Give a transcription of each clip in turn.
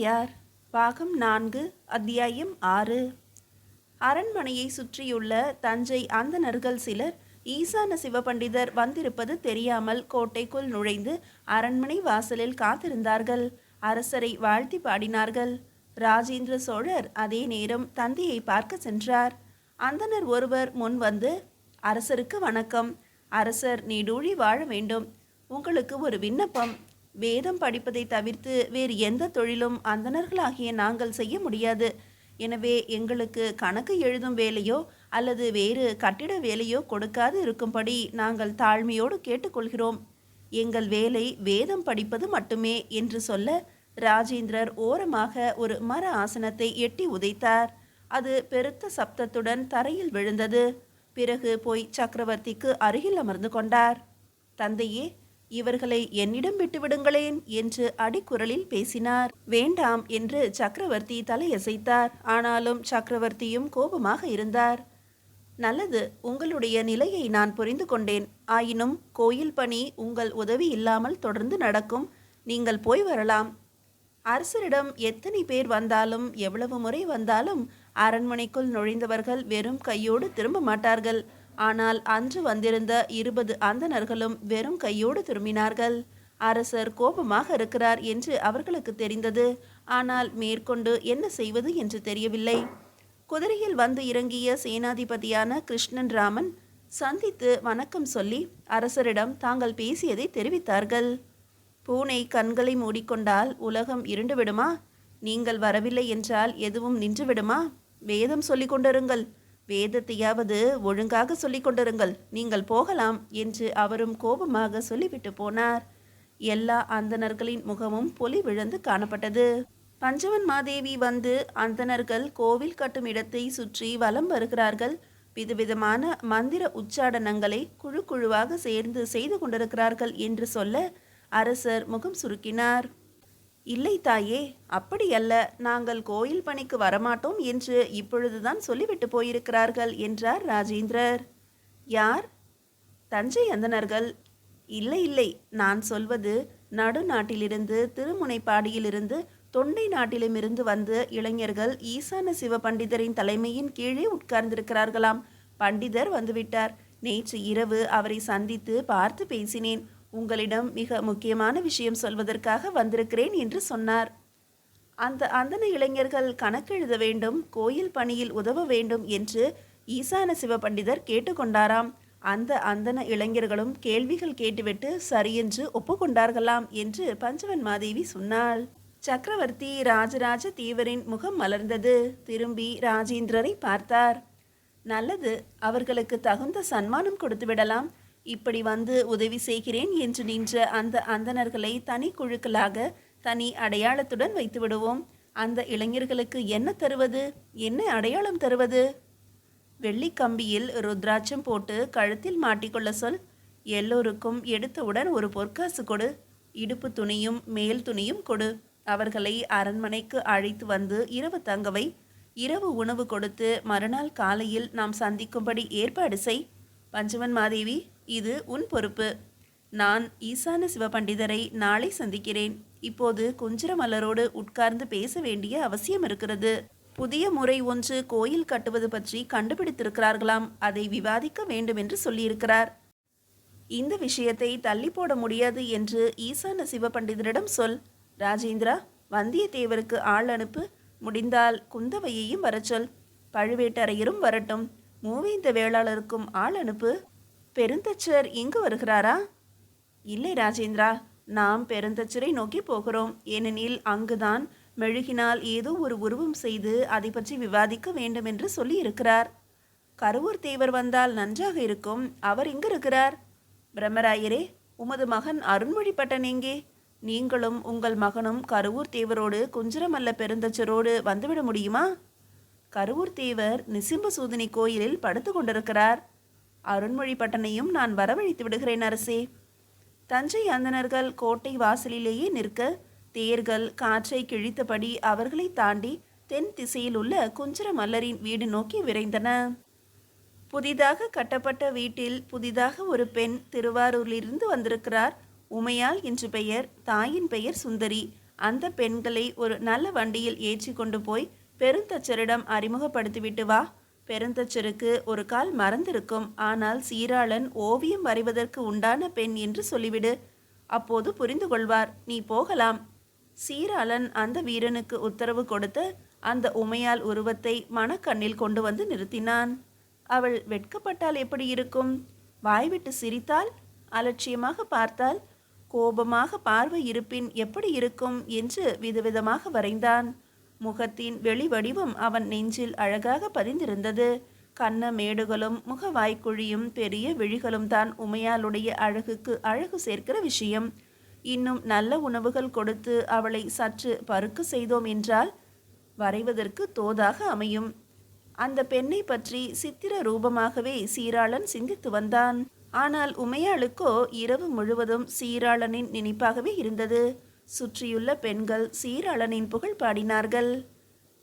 தந்தையார் பாகம் நான்கு அத்தியாயம் ஆறு. அரண்மனையை சுற்றியுள்ள தஞ்சை அந்தணர்கள் சிலர் ஈசான சிவபண்டிதர் வந்திருப்பது தெரியாமல் கோட்டைக்குள் நுழைந்து அரண்மனை வாசலில் காத்திருந்தார்கள். அரசரை வாழ்த்தி பாடினார்கள். ராஜேந்திர சோழர் அதே நேரம் தந்தையை பார்க்க சென்றார். அந்தணர் ஒருவர் முன் வந்து அரசருக்கு வணக்கம். அரசர் நீடூழி வாழ வேண்டும். உங்களுக்கு ஒரு விண்ணப்பம். வேதம் படிப்பதை தவிர்த்து வேறு எந்த தொழிலும் அந்தணர்களாகிய நாங்கள் செய்ய முடியாது. எனவே எங்களுக்கு கணக்கு எழுதும் வேலையோ அல்லது வேறு கட்டிட வேலையோ கொடுக்காது இருக்கும்படி நாங்கள் தாழ்மையோடு கேட்டுக்கொள்கிறோம். எங்கள் வேலை வேதம் படிப்பது மட்டுமே என்று சொல்ல ராஜேந்திரர் ஓரமாக ஒரு மர ஆசனத்தை எட்டி உதைத்தார். அது பெருத்த சப்தத்துடன் தரையில் விழுந்தது. பிறகு போய் சக்கரவர்த்திக்கு அருகில் அமர்ந்து கொண்டார். தந்தையே இவர்களை என்னிடம் விட்டுவிடுங்களேன் என்று அடிக்குரலில் பேசினார். வேண்டாம் என்று சக்கரவர்த்தி தலையசைத்தார். ஆனாலும் சக்கரவர்த்தியும் கோபமாக இருந்தார். நல்லது உங்களுடைய நிலையை நான் புரிந்து கொண்டேன். ஆயினும் கோயில் பணி உங்கள் உதவி இல்லாமல் தொடர்ந்து நடக்கும். நீங்கள் போய் வரலாம். அரசரிடம் எத்தனை பேர் வந்தாலும் எவ்வளவு முறை வந்தாலும் அரண்மனைக்குள் நுழைந்தவர்கள் வெறும் கையோடு திரும்ப மாட்டார்கள். ஆனால் அன்று வந்திருந்த இருபது அந்தணர்களும் வெறும் கையோடு திரும்பினார்கள். அரசர் கோபமாக இருக்கிறார் என்று அவர்களுக்கு தெரிந்தது. ஆனால் மேற்கொண்டு என்ன செய்வது என்று தெரியவில்லை. குதிரையில் வந்து இறங்கிய சேனாதிபதியான கிருஷ்ணன் ராமன் சந்தித்து வணக்கம் சொல்லி அரசரிடம் தாங்கள் பேசியதை தெரிவித்தார்கள். பூனை கண்களை மூடிக்கொண்டால் உலகம் இருண்டு விடுமா நீங்கள் வரவில்லை என்றால் எதுவும் நின்றுவிடுமா? வேதம் சொல்லிக் கொண்டிருங்கள். வேதத்தையாவது ஒழுங்காக சொல்லிக் கொண்டிருங்கள். நீங்கள் போகலாம் என்று அவரும் கோபமாக சொல்லிவிட்டு போனார். எல்லா அந்தணர்களின் முகமும் பொலி விழுந்து காணப்பட்டது. பஞ்சவன் மாதேவி வந்து அந்தனர்கள் கோவில் கட்டும் இடத்தை சுற்றி வலம் வருகிறார்கள். விதவிதமான மந்திர உச்சாடனங்களை குழு குழுவாக சேர்ந்து செய்து கொண்டிருக்கிறார்கள் என்று சொல்ல அரசர் முகம் சுருக்கினார். இல்லை தாயே அப்படியல்ல நாங்கள் கோயில் பணிக்கு வரமாட்டோம் என்று இப்பொழுதுதான் சொல்லிவிட்டு போயிருக்கிறார்கள் என்றார் ராஜேந்திரர். யார்? தஞ்சை அந்தனர்கள் இல்லை இல்லை நான் சொல்வது நடுநாட்டிலிருந்து திருமுனைப்பாடியிலிருந்து தொண்டை நாட்டிலுமிருந்து வந்து இளைஞர்கள் ஈசான சிவ பண்டிதரின் தலைமையின் கீழே உட்கார்ந்திருக்கிறார்களாம். பண்டிதர் வந்துவிட்டார். நேற்று இரவு அவரை சந்தித்து பார்த்து பேசினேன். உங்களிடம் மிக முக்கியமான விஷயம் சொல்வதற்காக வந்திருக்கிறேன் என்று சொன்னார். அந்த அந்தன இளைஞர்கள் கணக்கெழுத வேண்டும் கோயில் பணியில் உதவ வேண்டும் என்று ஈசான சிவபண்டிதர் கேட்டுக்கொண்டாராம். அந்த அந்தன இளைஞர்களும் கேள்விகள் கேட்டுவிட்டு சரியென்று ஒப்புக்கொண்டார்களாம் என்று பஞ்சவன் மாதேவி சொன்னாள். சக்கரவர்த்தி ராஜராஜ தீவரின் முகம் மலர்ந்தது. திரும்பி ராஜேந்திரரை பார்த்தார். நல்லது அவர்களுக்கு தகுந்த சன்மானம் கொடுத்து விடலாம். இப்படி வந்து உதவி செய்கிறேன் என்று நின்ற அந்த அந்தணர்களை தனி குழுக்களாக தனி அடையாளத்துடன் வைத்து விடுவோம் அந்த இளைஞர்களுக்கு என்ன தருவது? என்ன அடையாளம் தருவது? வெள்ளி கம்பியில் ருத்ராட்சம் போட்டு கழுத்தில் மாட்டிக்கொள்ள சொல். எல்லோருக்கும் எடுத்தவுடன் ஒரு பொற்காசு கொடு. இடுப்பு துணியும் மேல் துணியும் கொடு. அவர்களை அரண்மனைக்கு அழைத்து வந்து இரவு தங்கவை இரவு உணவு கொடுத்து மறுநாள் காலையில் நாம் சந்திக்கும்படி ஏற்பாடு செய். பஞ்சவன் மாதேவி இது உன் பொறுப்பு. நான் ஈசான சிவபண்டிதரை நாளை சந்திக்கிறேன். இப்போது குஞ்சர மலரோடு உட்கார்ந்து பேச வேண்டிய அவசியம் இருக்கிறது. புதிய முறை ஒன்று கோயில் கட்டுவது பற்றி கண்டுபிடித்திருக்கிறார்களாம். அதை விவாதிக்க வேண்டும் என்று சொல்லியிருக்கிறார். இந்த விஷயத்தை தள்ளி போட முடியாது என்று ஈசான சிவபண்டிதரிடம் சொல். ராஜேந்திரா வந்தியத்தேவருக்கு ஆள் அனுப்பு. முடிந்தால் குந்தவையையும் வரச்சொல் பழுவேட்டரையரும் வரட்டும். மூவேந்த வேளாளருக்கும் ஆள் அனுப்பு. பெருந்தச்சர் இங்கு வருகிறாரா? இல்லை ராஜேந்திரா நாம் பெருந்தச்சரை நோக்கி போகிறோம். ஏனெனில் அங்குதான் மெழுகினால் ஏதோ ஒரு உருவம் செய்து அதை பற்றி விவாதிக்க வேண்டும் என்று சொல்லி இருக்கிறார் கருவூர் தேவர் வந்தால் நன்றாக இருக்கும். அவர் இங்கு இருக்கிறார் பிரம்மராயரே உமது மகன் அருண்மொழிப்பட்டன் எங்கே? நீங்களும் உங்கள் மகனும் கருவூர் தேவரோடு குஞ்சரமல்ல பெருந்தச்சரோடு வந்துவிட முடியுமா? கருவூர் தேவர் நிசிம்ப சூதினி கோயிலில் படுத்து கொண்டிருக்கிறார். அருண்மொழிப்பட்டனையும் நான் வரவழைத்து விடுகிறேன் அரசே. தஞ்சை அந்தணர்கள் கோட்டை வாசலிலேயே நிற்க தேர்கள் காற்றை கிழித்தபடி அவர்களை தாண்டி தென் திசையில் உள்ள குஞ்சர மல்லரின் வீடு நோக்கி விரைந்தன. புதிதாக கட்டப்பட்ட வீட்டில் புதிதாக ஒரு பெண் திருவாரூரிலிருந்து வந்திருக்கிறார். உமையால் என்று பெயர் தாயின் பெயர் சுந்தரி. அந்த பெண்களை ஒரு நல்ல வண்டியில் ஏற்றி கொண்டு போய் பெருந்தச்சரிடம் அறிமுகப்படுத்திவிட்டு வா. பெருந்தச்சருக்கு ஒரு கால் மறந்திருக்கும். ஆனால் சீராளன் ஓவியம் வரைவதற்கு உண்டான பெண் என்று சொல்லிவிடு. அப்போது புரிந்து கொள்வார் நீ போகலாம். சீராளன் அந்த வீரனுக்கு உத்தரவு கொடுத்து அந்த உமையால் உருவத்தை மனக்கண்ணில் கொண்டு வந்து நிறுத்தினான். அவள் வெட்கப்பட்டால் எப்படி இருக்கும்? வாய்விட்டு சிரித்தால்? அலட்சியமாக பார்த்தால்? கோபமாக பார்வை இருப்பின் எப்படி இருக்கும்? என்று விதவிதமாக வரைந்தான். முகத்தின் வெளிவடிவம் அவன் நெஞ்சில் அழகாக பதிந்திருந்தது. கண்ண மேடுகளும் முகவாய்க்குழியும் பெரிய விழிகளும் தான் உமையாளுடைய அழகுக்கு அழகு சேர்க்கிற விஷயம். இன்னும் நல்ல உணவுகள் கொடுத்து அவளை சற்று பருக்க செய்தோம் என்றால் வரைவதற்கு தோதாக அமையும். அந்த பெண்ணை பற்றி சித்திர ரூபமாகவே சீராளன் சிந்தித்து வந்தான். ஆனால் உமையாளுக்கோ இரவு முழுவதும் சீராளனின் நினைப்பாகவே இருந்தது. சுற்றியுள்ள பெண்கள் சீராளனின் புகழ் பாடினார்கள்.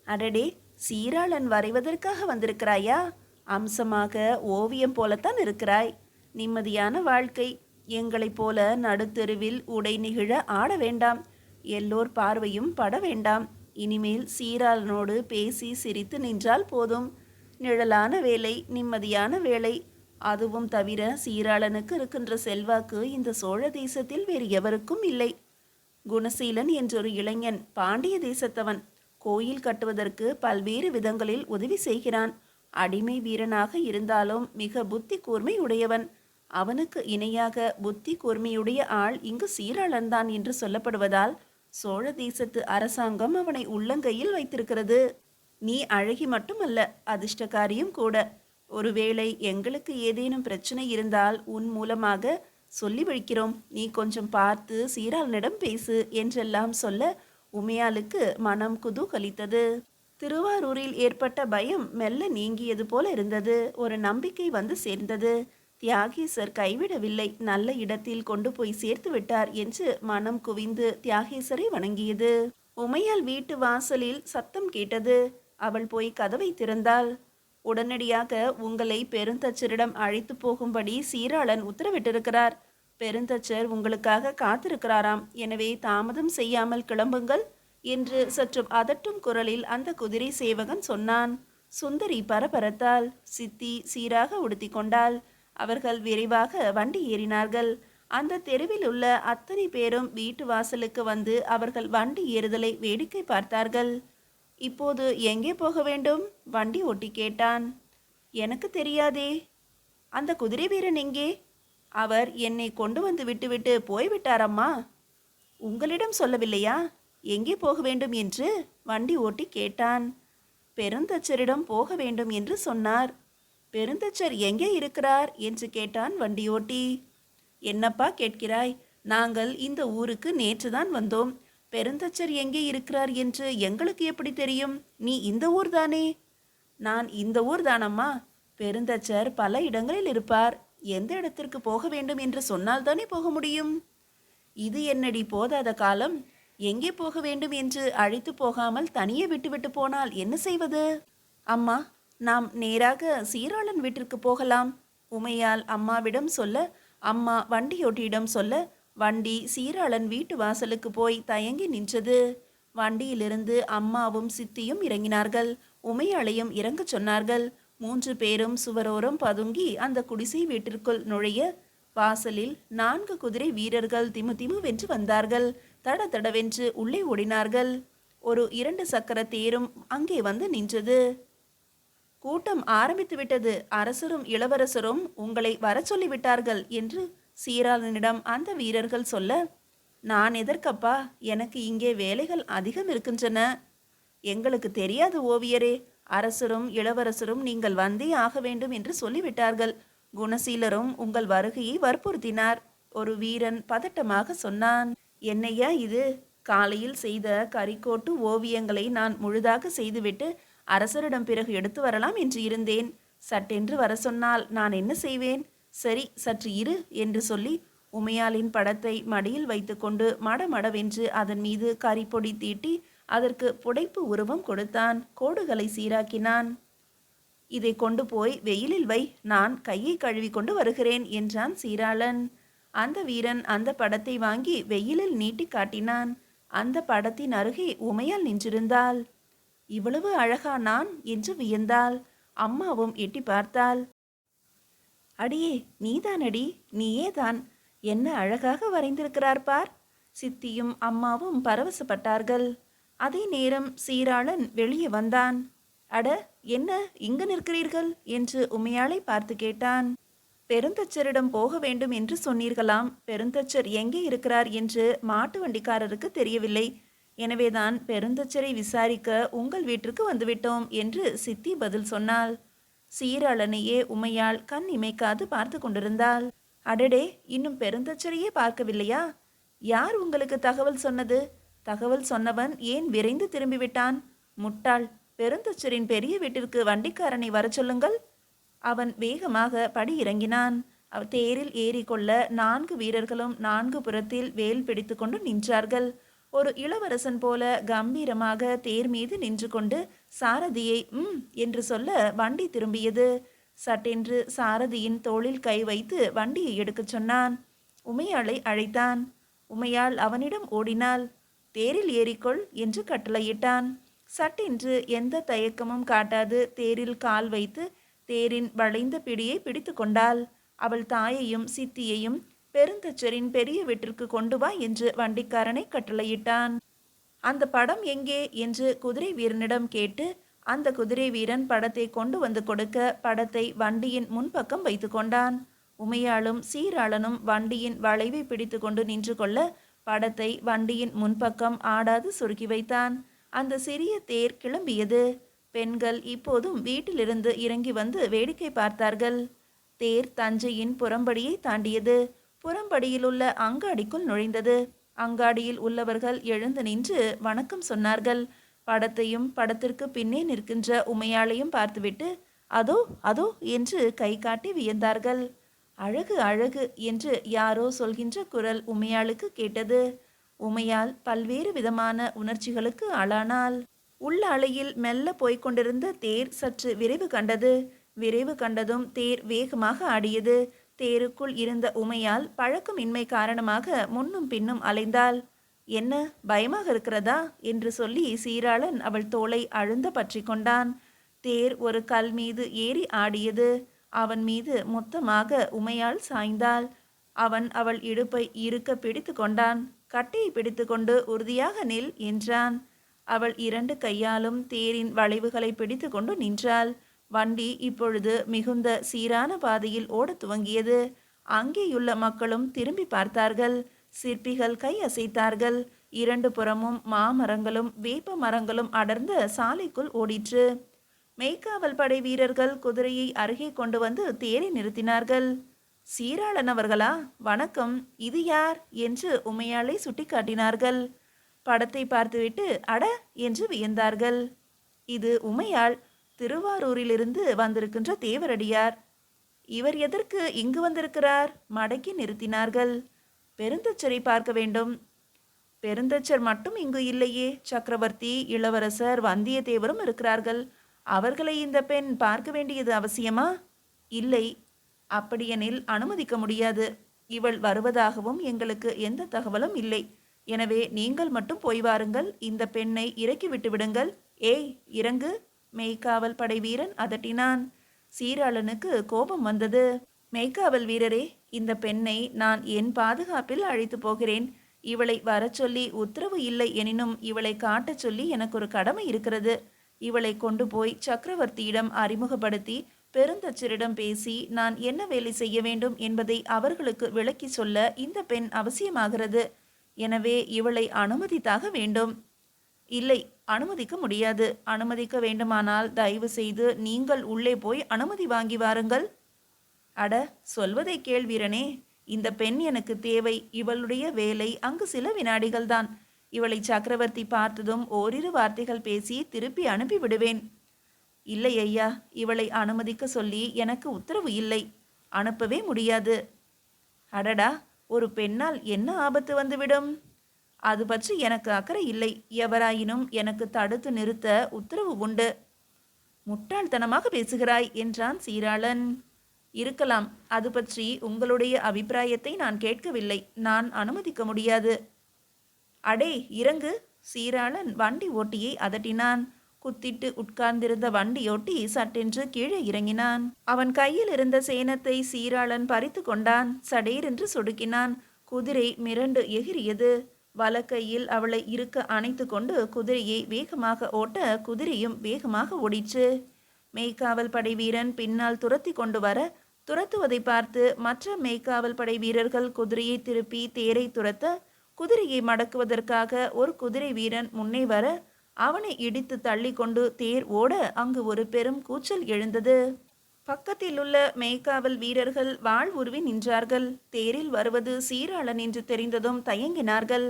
அடடே சீராளன் வரைவதற்காக வந்திருக்கிறாயா? அம்சமாக ஓவியம் போலத்தான் இருக்கிறாய். நிம்மதியான வாழ்க்கை. எங்களைப் போல நடுத்தெருவில் உடை நிகழ ஆட வேண்டாம். எல்லோர் பார்வையும் பட வேண்டாம். இனிமேல் சீராளனோடு பேசி சிரித்து நின்றால் போதும். நிழலான வேலை நிம்மதியான வேலை. அதுவும் தவிர சீராளனுக்கு இருக்கின்ற செல்வாக்கு இந்த சோழ தேசத்தில் வேறு எவருக்கும் இல்லை. குணசீலன் என்றொரு இளைஞன் பாண்டிய தேசத்தவன். கோயில் கட்டுவதற்கு பல்வேறு விதங்களில் உதவி செய்கிறான். அடிமை வீரனாக இருந்தாலும் மிக புத்தி கூர்மை உடையவன். அவனுக்கு இணையாக புத்தி கூர்மையுடைய ஆள் இங்கு சீரழந்தான் என்று சொல்லப்படுவதால் சோழ தேசத்து அரசாங்கம் அவனை உள்ளங்கையில் வைத்திருக்கிறது. நீ அழகி மட்டுமல்ல அதிர்ஷ்டக்காரியும் கூட. ஒருவேளை எங்களுக்கு ஏதேனும் பிரச்சனை இருந்தால் உன் மூலமாக சொல்லி வைக்கிறோம் நீ கொஞ்சம் பார்த்து சீராளனிடம் பேசு என்றெல்லாம் சொல்ல உமையாளுக்கு மனம் குதூகலித்தது. திருவாரூரில் ஏற்பட்ட பயம் மெல்ல நீங்கியது போல இருந்தது. ஒரு நம்பிக்கை வந்து சேர்ந்தது. தியாகேசர் கைவிடவில்லை. நல்ல இடத்தில் கொண்டு போய் சேர்த்து விட்டார் என்று மனம் குவிந்து தியாகேசரை வணங்கியது. உமையால் வீட்டு வாசலில் சத்தம் கேட்டது. அவள் போய் கதவை திறந்தாள். உடனடியாக உங்களை பெருந்தச்சரிடம் அழைத்து போகும்படி சீராளன் உத்தரவிட்டிருக்கிறார். பெருந்தச்சர் உங்களுக்காக காத்திருக்கிறாராம். எனவே தாமதம் செய்யாமல் கிளம்புங்கள் என்று சற்று அதட்டும் குரலில் அந்த குதிரை சேவகன் சொன்னான். சுந்தரி பரபரத்தால் சித்தி சீராக உடுத்தி கொண்டாள். அவர்கள் விரைவாக வண்டி ஏறினார்கள். அந்த தெருவில் உள்ள அத்தனை பேரும் வீட்டு வாசலுக்கு வந்து அவர்கள் வண்டி ஏறுதலை வேடிக்கை பார்த்தார்கள். இப்போது எங்கே போக வேண்டும்? வண்டி ஓட்டி கேட்டான். எனக்கு தெரியாதே. அந்த குதிரை வீரன் எங்கே? அவர் என்னை கொண்டு வந்து விட்டுவிட்டு போய்விட்டாரம்மா. உங்களிடம் சொல்லவில்லையா? எங்கே போக வேண்டும் என்று? வண்டி ஓட்டி கேட்டான். பெருந்தச்சரிடம் போக வேண்டும் என்று சொன்னார். பெருந்தச்சர் எங்கே இருக்கிறார்? என்று கேட்டான் வண்டியோட்டி. என்னப்பா கேட்கிறாய்? நாங்கள் இந்த ஊருக்கு நேற்றுதான் வந்தோம். பெருந்தச்சர் எங்கே இருக்கிறார் என்று எங்களுக்கு எப்படி தெரியும்? நீ இந்த ஊர் தானே? நான் இந்த ஊர் தானம்மா. பெருந்தச்சர் பல இடங்களில் இருப்பார். எந்த இடத்திற்கு போக வேண்டும் என்று சொன்னால் தானே போக முடியும்? இது என்னடி போதாத காலம்? எங்கே போக வேண்டும் என்று அழைத்து போகாமல் தனியே விட்டுவிட்டு போனால் என்ன செய்வது? அம்மா நாம் நேராக சீராளன் வீட்டிற்கு போகலாம். உமையால் அம்மாவிடம் சொல்ல அம்மா வண்டியோட்டியிடம் சொல்ல வண்டி சீராளன் வீட்டு வாசலுக்கு போய் தயங்கி நின்றது. வண்டியிலிருந்து அம்மாவும் சித்தியும் இறங்கினார்கள். உமையாளையும் இறங்கச் சொன்னார்கள். மூன்று பேரும் சுவரோரம் பதுங்கி அந்த குடிசை வீட்டிற்குள் நுழைய வாசலில் நான்கு குதிரை வீரர்கள் திமு திமு வென்று வந்தார்கள். தட தடவென்று உள்ளே ஓடினார்கள். ஒரு இரண்டு சக்கர தேரும் அங்கே வந்து நின்றது. கூட்டம் ஆரம்பித்து விட்டது அரசரும் இளவரசரும் உங்களை வர சொல்லிவிட்டார்கள் என்று சீராளனிடம் அந்த வீரர்கள் சொல்ல நான் எதற்கப்பா? எனக்கு இங்கே வேலைகள் அதிகம் இருக்கின்றன. எங்களுக்கு தெரியாது ஓவியரே. அரசரும் இளவரசரும் நீங்கள் வந்தே ஆக வேண்டும் என்று சொல்லிவிட்டார்கள். குணசீலரும் உங்கள் வருகையை வற்புறுத்தினார். ஒரு வீரன் பதட்டமாக சொன்னான் என்னையா இது? காலையில் செய்த கரிக்கோட்டு ஓவியங்களை நான் முழுதாக செய்துவிட்டு அரசரிடம் பிறகு எடுத்து வரலாம் என்று இருந்தேன். சட்டென்று வர சொன்னால் நான் என்ன செய்வேன்? சரி சற்று இரு என்று சொல்லி உமையாளின் படத்தை மடியில் வைத்துக்கொண்டு மடமடவென்று அதன் மீது கரிப்பொடி தீட்டி அதற்கு புடைப்பு உருவம் கொடுத்தான். கோடுகளை சீராக்கினான். இதை கொண்டு போய் வெயிலில் வை நான் கையை கழுவி கொண்டு வருகிறேன் என்றான் சீராளன். அந்த வீரன் அந்த படத்தை வாங்கி வெயிலில் நீட்டி காட்டினான். அந்த படத்தின் அருகே உமையால் நின்றிருந்தாள். இவ்வளவு அழகா நான்! என்று வியந்தாள். அம்மாவும் எட்டி பார்த்தாள். அடியே அடி நீயே தான் என்ன அழகாக வரைந்திருக்கிறார் பார். சித்தியும் அம்மாவும் பரவசப்பட்டார்கள். அதே நேரம் சீராளன் வெளியே வந்தான். அட என்ன இங்கு நிற்கிறீர்கள்? என்று உமையாளை பார்த்து கேட்டான். பெருந்தச்சரிடம் போக வேண்டும் என்று சொன்னீர்களாம். பெருந்தச்சர் எங்கே இருக்கிறார் என்று மாட்டு வண்டிக்காரருக்கு தெரியவில்லை. எனவேதான் பெருந்தச்சரை விசாரிக்க உங்கள் வீட்டிற்கு வந்துவிட்டோம் என்று சித்தி பதில் சொன்னாள். சீராளனையே உமையாள் கண் இமைக்காது பார்த்து கொண்டிருந்தாள். அடடே இன்னும் பெருந்தச்சரியே பார்க்கவில்லையா? யார் உங்களுக்கு தகவல் சொன்னது? தகவல் சொன்னவன் ஏன் விரைந்து திரும்பிவிட்டான்? முட்டாள் பெருந்தச்சரின் பெரிய வீட்டிற்கு வண்டிக்காரனை வரச் சொல்லுங்கள். அவன் வேகமாக படி இறங்கினான். அவ தேரில் ஏறிக்கொள்ள நான்கு வீரர்களும் நான்கு புறத்தில் வேல் பிடித்துக்கொண்டு நின்றார்கள். ஒரு இளவரசன் போல கம்பீரமாக தேர் மீது நின்று கொண்டு சாரதியை ம் என்று சொல்ல வண்டி திரும்பியது. சட்டென்று சாரதியின் தோளில் கை வைத்து வண்டியை எடுக்கச் சொன்னான். உமையாளை அழைத்தான். உமையாள் அவனிடம் ஓடினாள். தேரில் ஏறிக்கொள் என்று கட்டளையிட்டான். சட்டென்று எந்த தயக்கமும் காட்டாது தேரில் கால் வைத்து தேரின் வளைந்த பிடியை பிடித்து கொண்டாள். அவள் தாயையும் சித்தியையும் பெருந்தச்சரின் பெரிய வீட்டிற்கு கொண்டு வா என்று வண்டிக்காரனை கட்டளையிட்டான். அந்த படம் எங்கே என்று குதிரை வீரனிடம் கேட்டு அந்த குதிரை வீரன் படத்தை கொண்டு வந்து கொடுக்க படத்தை வண்டியின் முன்பக்கம் வைத்து கொண்டான். உமையாளும் சீராளனும் வண்டியின் வளைவை பிடித்து கொண்டு நின்று கொள்ள படத்தை வண்டியின் முன்பக்கம் ஆடாது சுருக்கி வைத்தான். அந்த சிறிய தேர் கிளம்பியது. பெண்கள் இப்போதும் வீட்டிலிருந்து இறங்கி வந்து வேடிக்கை பார்த்தார்கள். தேர் தஞ்சையின் புறம்படியை தாண்டியது. புறம்படியிலுள்ள அங்காடிக்குள் நுழைந்தது. அங்காடியில் உள்ளவர்கள் எழுந்து நின்று வணக்கம் சொன்னார்கள். படத்தையும் படத்திற்கு பின்னே நிற்கின்ற உமையாளையும் பார்த்துவிட்டு அதோ அதோ என்று கை காட்டி வியந்தார்கள். அழகு அழகு என்று யாரோ சொல்கின்ற குரல் உமையாளுக்கு கேட்டது. உமையால் பல்வேறு விதமான உணர்ச்சிகளுக்கு ஆளானால் உள்ள அலையில் மெல்ல போய்க்கொண்டிருந்த தேர் சற்று விரைவு கண்டது. விரைவு கண்டதும் தேர் வேகமாக ஆடியது. தேருக்குள் இருந்த உமையால் பழக்கமின்மை காரணமாக முன்னும் பின்னும் அலைந்தாள். என்ன பயமாக இருக்கிறதா? என்று சொல்லி சீராளன் அவள் தோலை அழுந்த பற்றி கொண்டான். தேர் ஒரு கல் மீது ஏறி ஆடியது. அவன் மீது மொத்தமாக உமையால் சாய்ந்தாள். அவன் அவள் இடுப்பை இருக்க பிடித்து கொண்டான். கட்டையை பிடித்துக்கொண்டு உறுதியாக நில் என்றான். அவள் இரண்டு கையாலும் தேரின் வளைவுகளை பிடித்து கொண்டு நின்றாள். வண்டி இப்பொழுது மிகுந்த சீரான பாதையில் ஓடத் துவங்கியது. அங்கேயுள்ள மக்களும் திரும்பி பார்த்தார்கள். சிற்பிகள் கை அசைத்தார்கள். இரண்டு புறமும் மாமரங்களும் வேப்ப மரங்களும் அடர்ந்த சாலைக்குள் ஓடிற்று. மெய்க்காவல் படை வீரர்கள் குதிரையை அருகே கொண்டு வந்து தேரை நிறுத்தினார்கள். சீராளன் அவர்களா வணக்கம். இது யார்? என்று உமையாளை சுட்டிக்காட்டினார்கள். படத்தை பார்த்துவிட்டு அட என்று வியந்தார்கள். இது உமையாள் திருவாரூரிலிருந்து வந்திருக்கின்ற தேவரடியார். இவர் எதற்கு இங்கு வந்திருக்கிறார்? மடக்கி நிறுத்தினார்கள். பெருந்தச்சரை பார்க்க வேண்டும். பெருந்தச்சர் மட்டும் இங்கு இல்லையே. சக்கரவர்த்தி இளவரசர் வந்தியத்தேவரும் இருக்கிறார்கள். அவர்களை இந்த பெண் பார்க்க வேண்டியது அவசியமா? இல்லை. அப்படியெனில் அனுமதிக்க முடியாது. இவள் வருவதாகவும் எங்களுக்கு எந்த தகவலும் இல்லை. எனவே நீங்கள் மட்டும் போய் வாருங்கள். இந்த பெண்ணை இறக்கி விட்டு விடுங்கள். ஏய் இறங்கு. மெய்க்காவல் படை வீரன் அதட்டினான். சீராளனுக்கு கோபம் வந்தது. மெய்க்காவல் வீரரே இந்த பெண்ணை நான் என் பாதுகாப்பில் அழைத்து போகிறேன். இவளை வரச் சொல்லி உத்தரவு இல்லை எனினும் இவளை காட்டச் சொல்லி எனக்கு ஒரு கடமை இருக்கிறது. இவளை கொண்டு போய் சக்கரவர்த்தியிடம் அறிமுகப்படுத்தி பெருந்தச்சரிடம் பேசி நான் என்ன வேலை செய்ய வேண்டும் என்பதை அவர்களுக்கு விளக்கி சொல்ல இந்த பெண் அவசியமாகிறது. எனவே இவளை அனுமதித்தாக வேண்டும். இல்லை அனுமதிக்க முடியாது. அனுமதிக்க வேண்டுமானால் தயவு செய்து நீங்கள் உள்ளே போய் அனுமதி வாங்கி வாருங்கள். அட சொல்வதை கேள் வீரனே. இந்த பெண் எனக்கு தேவை. இவளுடைய வேலை அங்கு சில வினாடிகள் தான் இவளை சக்கரவர்த்தி பார்த்ததும் ஓரிரு வார்த்தைகள் பேசி திருப்பி அனுப்பி விடுவேன். இல்லை ஐயா இவளை அனுமதிக்க சொல்லி எனக்கு உத்தரவு இல்லை. அனுப்பவே முடியாது. அடடா ஒரு பெண்ணால் என்ன ஆபத்து வந்துவிடும்? அது பற்றி எனக்கு அக்கறை இல்லை. எவராயினும் எனக்கு தடுத்து நிறுத்த உத்தரவு உண்டு. முட்டாள்தனமாக பேசுகிறாய் என்றான் சீராளன். இருக்கலாம் அது பற்றி உங்களுடைய அபிப்பிராயத்தை நான் கேட்கவில்லை. நான் அனுமதிக்க முடியாது. அடே இறங்கு. சீராளன் வண்டி ஓட்டியை அதட்டினான். குத்திட்டு உட்கார்ந்திருந்த வண்டியோட்டி சட்டென்று கீழே இறங்கினான். அவன் கையில் இருந்த சேனத்தை சீராளன் பறித்து கொண்டான். சடேரென்று சொடுக்கினான். குதிரை மிரண்டு எகிரியது வலக்கையில் அவளை இருக்க அணைத்து கொண்டு குதிரையை வேகமாக ஓட்ட குதிரையும் வேகமாக ஓடிச்சு மேய்க்காவல் படை வீரன் பின்னால் துரத்தி கொண்டு வர துரத்துவதை பார்த்து மற்ற மேய்க்காவல் படை வீரர்கள் குதிரையை திருப்பி தேரை துரத்த குதிரையை மடக்குவதற்காக ஒரு குதிரை வீரன் முன்னே வர அவனை இடித்து தள்ளி கொண்டு தேர் ஓட அங்கு ஒரு பெரும் கூச்சல் எழுந்தது. பக்கத்தில் உள்ள மேய்க்காவல் வீரர்கள் வாழ் உருவி நின்றார்கள். தேரில் வருவது சீராளன் என்று தெரிந்ததும் தயங்கினார்கள்.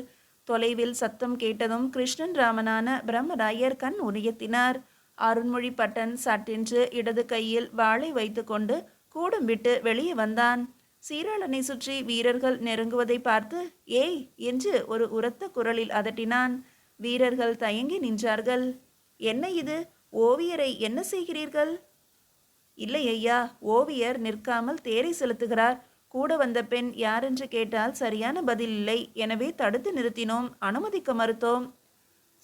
தொலைவில் சத்தம் கேட்டதும் கிருஷ்ணன் ராமனான பிரம்மராயர் கண் உரியத்தினார். அருண்மொழி பட்டன் சட்டென்று இடது கையில் வாளை வைத்துக்கொண்டு கூடம் விட்டு வெளியே வந்தான். சீராளனை சுற்றி வீரர்கள் நெருங்குவதை பார்த்து ஏய்! என்று ஒரு உரத்த குரலில் அதட்டினான். வீரர்கள் தயங்கி நின்றார்கள். என்ன இது? ஓவியரை என்ன செய்கிறீர்கள்? இல்லை ஐயா ஓவியர் நிற்காமல் தேரை செலுத்துகிறார். கூட வந்த பெண் யாரென்று கேட்டால் சரியான பதில் இல்லை. எனவே தடுத்து நிறுத்தினோம். அனுமதிக்க மறுத்தோம்.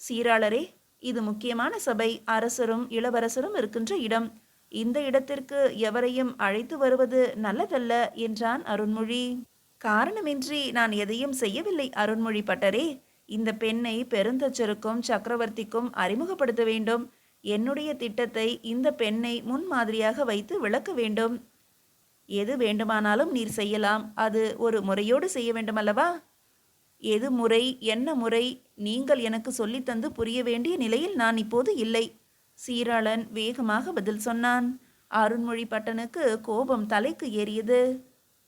சீராளரே இது முக்கியமான சபை. அரசரும் இளவரசரும் இருக்கின்ற இடம். இந்த இடத்திற்கு எவரையும் அழைத்து வருவது நல்லதல்ல என்றான் அருண்மொழி. காரணமின்றி நான் எதையும் செய்யவில்லை அருண்மொழி பட்டரே இந்த பெண்ணை பெருந்தச்சருக்கும் சக்கரவர்த்திக்கும் அறிமுகப்படுத்த வேண்டும். என்னுடைய திட்டத்தை இந்த பெண்ணை முன்மாதிரியாக வைத்து விளக்க வேண்டும். எது வேண்டுமானாலும் நீர் செய்யலாம். அது ஒரு முறையோடு செய்ய வேண்டுமல்லவா? எது முறை என்ன முறை நீங்கள் எனக்கு சொல்லித்தந்து புரிய வேண்டிய நிலையில் நான் இப்போது இல்லை. சீராளன் வேகமாக பதில் சொன்னான். அருண்மொழி பட்டனுக்கு கோபம் தலைக்கு ஏறியது.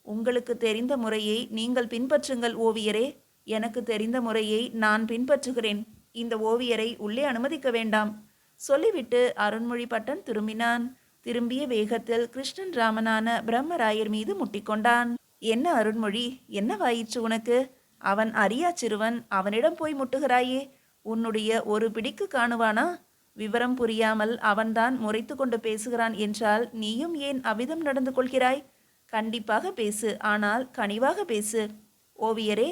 உங்களுக்கு தெரிந்த முறையை நீங்கள் பின்பற்றுங்கள் ஓவியரே. எனக்கு தெரிந்த முறையை நான் பின்பற்றுகிறேன். இந்த ஓவியரை உள்ளே அனுமதிக்க வேண்டாம். சொல்லிவிட்டு அருண்மொழி பட்டன் திரும்பினான். திரும்பிய வேகத்தில் கிருஷ்ணன் ராமனான பிரம்மராயர் மீது முட்டிக்கொண்டான். என்ன அருண்மொழி என்னவாயிற்று உனக்கு? அவன் அறியா சிறுவன் அவனிடம் போய் முட்டுகிறாயே. உன்னுடைய ஒரு பிடிக்கு காணுவானா? விவரம் புரியாமல் அவன்தான் முறைத்து கொண்டு பேசுகிறான் என்றால் நீயும் ஏன் அவ்விதம் நடந்து கொள்கிறாய்? கண்டிப்பாக பேசு ஆனால் கனிவாக பேசு. ஓவியரே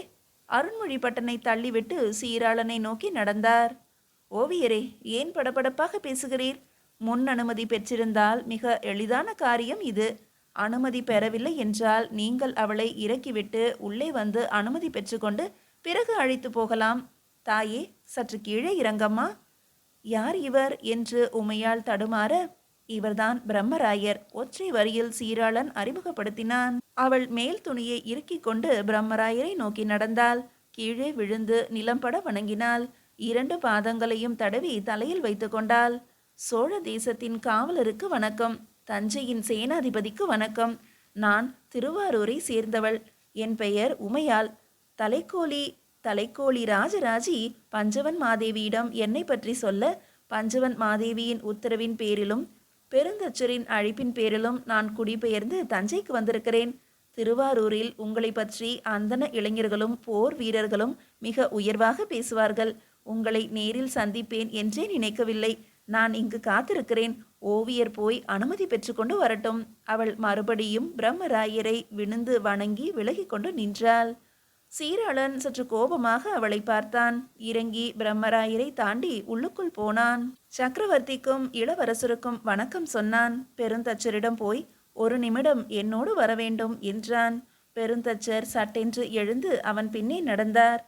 அருண்மொழிபட்டனை தள்ளிவிட்டு சீராளனை நோக்கி நடந்தார். ஓவியரே ஏன் படபடப்பாக பேசுகிறீர்? முன் அனுமதி பெற்றிருந்தால் மிக எளிதான காரியம் இது. அனுமதி பெறவில்லை என்றால் நீங்கள் அவளை இறக்கிவிட்டு உள்ளே வந்து அனுமதி பெற்றுக்கொண்டு பிறகு அழைத்து போகலாம். தாயே சற்று கீழே இறங்கம்மா. யார் இவர் என்று உமையால் தடுமாற இவர்தான் பிரம்மராயர். ஒற்றை வரியில் சீராளன் அறிமுகப்படுத்தினான். அவள் மேல் துணியை இறுக்கிக் கொண்டு பிரம்மராயரை நோக்கி நடந்தாள். கீழே விழுந்து நிலம்பட வணங்கினாள். இரண்டு பாதங்களையும் தடவி தலையில் வைத்து கொண்டாள். சோழ தேசத்தின் காவலருக்கு வணக்கம். தஞ்சையின் சேனாதிபதிக்கு வணக்கம். நான் திருவாரூரை சேர்ந்தவள். என் பெயர் உமையாள். தலைக்கோழி தலைக்கோழி ராஜராஜி பஞ்சவன் மாதேவியிடம் என்னை பற்றி சொல்ல பஞ்சவன் மாதேவியின் உத்தரவின் பேரிலும் பெருந்தச்சரின் அழைப்பின் பேரிலும் நான் குடிபெயர்ந்து தஞ்சைக்கு வந்திருக்கிறேன். திருவாரூரில் உங்களை பற்றி அந்தன இளைஞர்களும் போர் வீரர்களும் மிக உயர்வாக பேசுவார்கள். உங்களை நேரில் சந்திப்பேன் என்றே நினைக்கவில்லை. நான் இங்கு காத்திருக்கிறேன். ஓவியர் போய் அனுமதி பெற்றுக்கொண்டு வரட்டும். அவள் மறுபடியும் பிரம்மராயரை விழுந்து வணங்கி விலகிக் கொண்டு நின்றாள். சீரழன் சற்று கோபமாக அவளை பார்த்தான். இறங்கி பிரம்மராயரை தாண்டி உள்ளுக்குள் போனான். சக்கரவர்த்திக்கும் இளவரசருக்கும் வணக்கம் சொன்னான். பெருந்தச்சரிடம் போய் ஒரு நிமிடம் என்னோடு வர வேண்டும் என்றான். பெருந்தச்சர் சட்டென்று எழுந்து அவன் பின்னே நடந்தார்.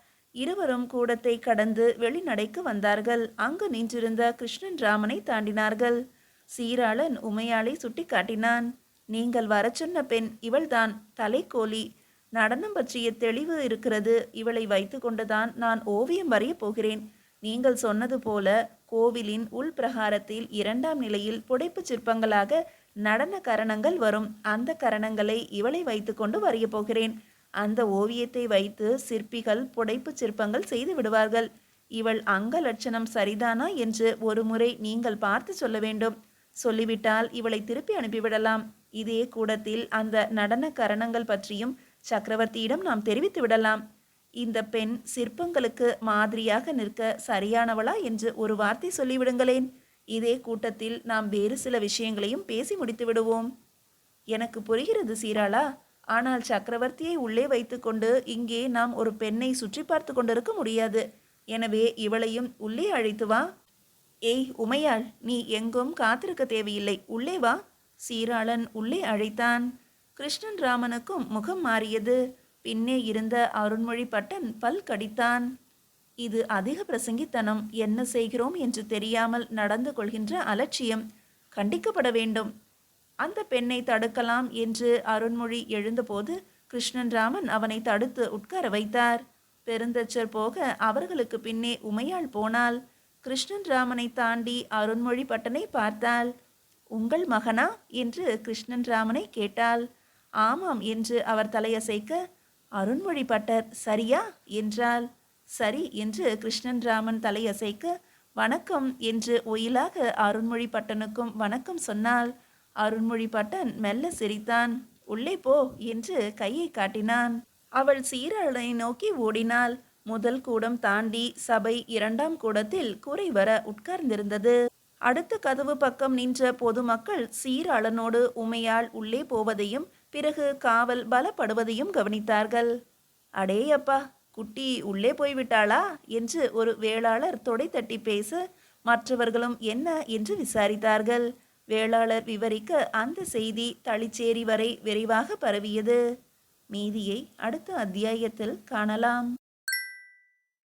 இருவரும் கூடத்தை கடந்து வெளிநடைக்கு வந்தார்கள். அங்கு நின்றிருந்த கிருஷ்ணன் ராமனை தாண்டினார்கள். சீராளன் உமையாளை சுட்டி காட்டினான் நீங்கள் வர சொன்ன பெண் இவள்தான். தலைக்கோலி. நடனம் பற்றிய தெளிவு இருக்கிறது. இவளை வைத்து கொண்டுதான் நான் ஓவியம் வரையப் போகிறேன். நீங்கள் சொன்னது போல கோவிலின் உள் பிரகாரத்தில் இரண்டாம் நிலையில் புடைப்புச் சிற்பங்களாக நடன கரணங்கள் வரும். அந்த கரணங்களை இவளை வைத்துக்கொண்டு வரையப் போகிறேன். அந்த ஓவியத்தை வைத்து சிற்பிகள் புடைப்புச் சிற்பங்கள் செய்து விடுவார்கள். இவள் அங்க லட்சணம் சரிதானா என்று ஒரு முறை நீங்கள் பார்த்து சொல்ல வேண்டும். சொல்லிவிட்டால் இவளை திருப்பி அனுப்பிவிடலாம். இதே கூடத்தில் அந்த நடன கரணங்கள் பற்றியும் சக்கரவர்த்தியிடம் நாம் தெரிவித்து விடலாம். இந்த பெண் சிற்பங்களுக்கு மாதிரியாக நிற்க சரியானவளா என்று ஒரு வார்த்தை சொல்லிவிடுங்களேன். இதே கூட்டத்தில் நாம் வேறு சில விஷயங்களையும் பேசி முடித்து விடுவோம். எனக்கு புரிகிறது சீராளா? ஆனால் சக்கரவர்த்தியை உள்ளே வைத்துக்கொண்டு இங்கே நாம் ஒரு பெண்ணை சுற்றி பார்த்து கொண்டிருக்க முடியாது. எனவே இவளையும் உள்ளே அழைத்து வா. ஏய் உமையாள் நீ எங்கும் காத்திருக்க தேவையில்லை. உள்ளே வா. சீராளன் உள்ளே அழைத்தான். கிருஷ்ணன் ராமனுக்கும் முகம் மாறியது. பின்னே இருந்த அருண்மொழி பட்டன் பல் கடித்தான். இது அதிக பிரசங்கித்தனம். என்ன செய்கிறோம் என்று தெரியாமல் நடந்து கொள்கின்ற அலட்சியம். கண்டிக்கப்பட வேண்டும். அந்த பெண்ணை தடுக்கலாம் என்று அருண்மொழி எழுந்தபோது கிருஷ்ணன் ராமன் அவனை தடுத்து உட்கார வைத்தார். பெருந்தச்சர் போக அவர்களுக்கு பின்னே உமையாள் போனாள். கிருஷ்ணன் ராமனை தாண்டி அருண்மொழி பட்டனை பார்த்தாள். உங்கள் மகனா? என்று கிருஷ்ணன் ராமனை கேட்டாள். ஆமாம் என்று அவர் தலையசைக்க அருண்மொழி பட்டர் சரியா? என்றாள். சரி என்று கிருஷ்ணன் ராமன் தலையசைக்க வணக்கம் என்று ஒயிலாக அருண்மொழி பட்டனுக்கும் வணக்கம் சொன்னாள். அருண்மொழி பட்டன் மெல்ல சிரித்தான். உள்ளே போ என்று கையை காட்டினான். அவள் சீரழனை நோக்கி ஓடினாள். முதல் கூடம் தாண்டி சபை இரண்டாம் கூடத்தில் குறை வர உட்கார்ந்திருந்தது. அடுத்த கதவு பக்கம் நின்ற பொதுமக்கள் சீரழனோடு உமையால் உள்ளே போவதையும் பிறகு காவல் பலப்படுவதையும் கவனித்தார்கள். அடேயப்பா குட்டி உள்ளே போய்விட்டாளா? என்று ஒரு வேளாளர் தொடை தட்டி பேச மற்றவர்களும் என்ன? என்று விசாரித்தார்கள். வேளாளர் விவரிக்க அந்த செய்தி தளிச்சேரி வரை விரைவாக பரவியது. மீதியை அடுத்த அத்தியாயத்தில் காணலாம்.